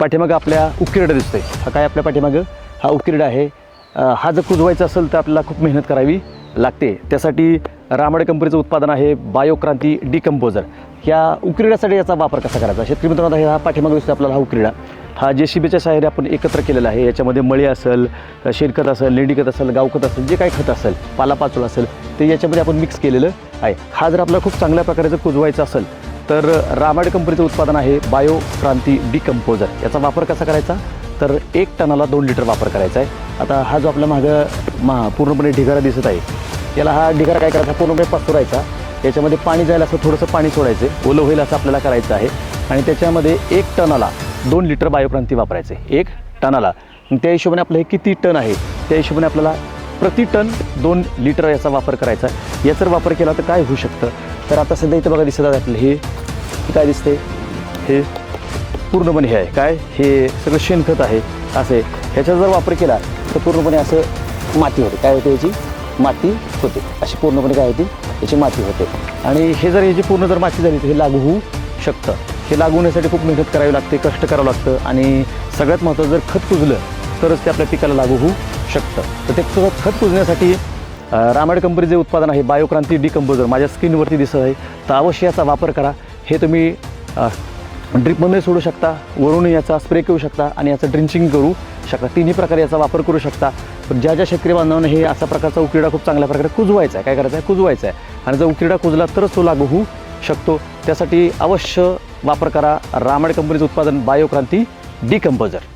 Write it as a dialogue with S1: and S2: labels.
S1: पाठीमागं आपल्या उकिरडा दिसतंय. हा काय आपल्या पाठीमागं? हा उकिरडा आहे. हा जर कुजवायचा असेल तर आपल्याला खूप मेहनत करावी लागते. त्यासाठी रामडे कंपनीचं उत्पादन आहे बायोक्रांती डिकम्पोजर. ह्या उकिरड्यासाठी याचा वापर कसा करायचा? शेतकरी मित्रांनो हा पाठीमागं दिसतो आपल्याला हा उकिरडा. हा जे सी बीच्या सहाय्याने आपण एकत्र केलेला आहे. याच्यामध्ये मळी असेल शेणखत असेल लेंडीखत असेल गावखत असेल जे काही खत असेल पालापाचोळ असेल ते याच्यामध्ये आपण मिक्स केलेलं आहे. हा जर आपल्याला खूप चांगल्या प्रकारे जर कुजवायचा असेल तर रामाड कंपनीचं उत्पादन आहे बायो क्रांती डिकम्पोजर. याचा वापर कसा करायचा? तर एक टनाला दोन लिटर वापर करायचा आहे. आता हा जो आपल्या मागं मा पूर्णपणे ढिगारा दिसत आहे याला हा ढिगारा काय करायचा? पूर्णपणे पसरायचा. याच्यामध्ये पाणी जायला असं थोडंसं पाणी सोडायचं ओलं होईल असं आपल्याला करायचं आहे. आणि त्याच्यामध्ये एक टनाला दोन लिटर बायोक्रांती वापरायचे एक टनाला. त्या हिशोबाने आपलं हे किती टन आहे? त्या हिशोबाने आपल्याला प्रति टन दोन लिटर याचा वापर करायचा आहे. याचा वापर केला तर काय होऊ शकतं? तर आता सध्या इथं बघा दिसत आहे आपलं हे काय दिसते? हे पूर्णपणे हे आहे. काय? हे सगळं शेणखत आहे. असे ह्याचा जर वापर केला तर पूर्णपणे असं माती होते. काय होते याची? माती होते. अशी पूर्णपणे काय होती? याची माती होते. आणि हे जर याची पूर्ण जर माती झाली तर हे लागू होऊ शकतं. हे लागू होण्यासाठी खूप मेहनत करावी लागते कष्ट करावं लागतं. आणि सगळ्यात महत्त्वाचं जर खत कुजलं तरच ते आपल्या पिकाला लागू होऊ शकतं. तर ते खत कुजण्यासाठी रामायण कंपनीचे उत्पादन आहे बायोक्रांती डिकंपोजर माझ्या स्क्रीनवरती दिसत आहे. तर अवश्य याचा वापर करा. हे तुम्ही ड्रिपमध्ये सोडू शकता वरून याचा स्प्रे करू शकता आणि याचं ड्रिंचिंग करू शकता. तिन्ही प्रकारे याचा वापर करू शकता. पण ज्या ज्या शेतकरी बांधवांना हे असा प्रकारचा उकिरडा खूप चांगल्या प्रकारे कुजवायचा आहे काय करायचं आहे? कुजवायचा आहे. आणि जर उकिरडा कुजला तरच तो लागू होऊ शकतो. त्यासाठी अवश्य वापर करा. रामाड कंपनीचं उत्पादन बायोक्रांती डिकम्पोजर